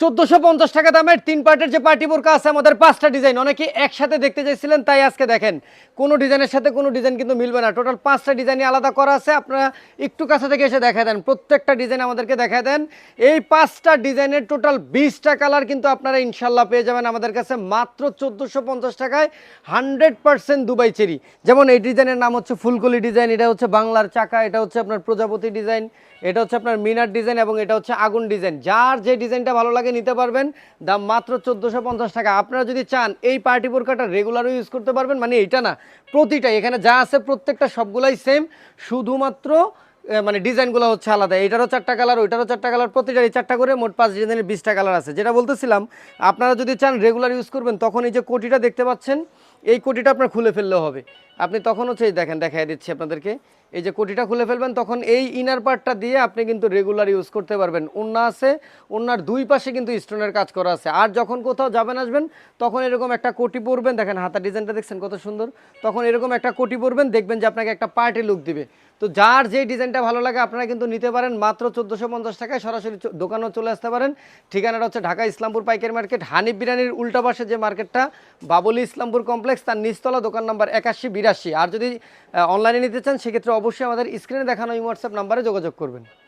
চোদ্দশো পঞ্চাশ টাকা দামের তিন পার্টের যে পার্টি বোরকা আছে, আমাদের পাঁচটা ডিজাইন। অনেকে একসাথে দেখতে চাইছিলেন, তাই আজকে দেখেন। কোনো ডিজাইনের সাথে কোনো ডিজাইন কিন্তু মিলবে না। টোটাল পাঁচটা ডিজাইনই আলাদা করা আছে। আপনারা একটু কাছে থেকে এসে দেখা দেন। প্রত্যেকটা ডিজাইন আমাদেরকে দেখা দেন। এই পাঁচটা ডিজাইনের টোটাল বিশটা কালার কিন্তু আপনারা ইনশাল্লাহ পেয়ে যাবেন আমাদের কাছে মাত্র চোদ্দোশো পঞ্চাশ টাকায়। Hundred percent Dubai cherry. যেমন এই ডিজাইনের নাম হচ্ছে ফুলকলি ডিজাইন, এটা হচ্ছে বাংলার চাকা, এটা হচ্ছে আপনার প্রজাপতি ডিজাইন, এটা হচ্ছে আপনার মিনার ডিজাইন এবং এটা হচ্ছে আগুন ডিজাইন। যার যে ডিজাইনটা ভালো লাগে নিতে পারবেন। দাম মাত্র চোদ্দোশো পঞ্চাশ টাকা। আপনারা যদি চান, এই পার্টি বোরকাটা রেগুলারও ইউজ করতে পারবেন। মানে এইটা না প্রতিটা এখানে যা আছে প্রত্যেকটা সবগুলাই সেম শুধুমাত্র মানে ডিজাইনগুলো হচ্ছে আলাদা। এটারও চারটা কালার ওইটারও চারটা কালার প্রতিটারই চারটা করে মোট পাঁচ ডিজাইনের বিশটা কালার আছে। যেটা বলতেছিলাম, আপনারা যদি চান রেগুলার ইউজ করবেন, তখন এই যে কোটিটা দেখতে পাচ্ছেন এই কোটিটা আপনার খুলে ফেললেও হবে। আপনি তখন হচ্ছে দেখেন, দেখাই দিচ্ছি আপনাদেরকে। এই যে কোটিটা খুলে ফেলবেন, তখন এই ইনার পার্টটা দিয়ে আপনি কিন্তু রেগুলার ইউজ করতে পারবেন। ওন্না আছে ওন্নার দুই পাশে কিন্তু স্টোনের কাজ করা আছে। আর যখন কোথাও যাবেন, আসবেন, তখন এরকম একটা কোটি পরবেন। দেখেন, হাতার ডিজাইনটা দেখছেন কত সুন্দর। তখন এরকম একটা কোটি পরবেন, দেখবেন যে আপনাকে একটা পার্টি লুক দিবে। তো যার যে ডিজাইনটা ভালো লাগে, আপনারা কিন্তু নিতে পারেন। মাত্র চোদ্দোশো পঞ্চাশ টাকায় সরাসরি দোকানেও চলে আসতে পারেন। ঠিকানাটা হচ্ছে ঢাকা ইসলামপুর পাইকারি মার্কেট। হানিফ বিরিয়ানির উল্টা পাশে যে মার্কেটটা, বাবুলি ইসলামপুর কমপ্লেক্স তার নিচতলা দোকান নাম্বার একাশি, বিরাশি। আর যদি অনলাইনে নিতে চান, সেক্ষেত্রে অবশ্যই আমাদের স্ক্রিনে দেখানো এই হোয়াটসঅ্যাপ নাম্বারে যোগাযোগ করবেন।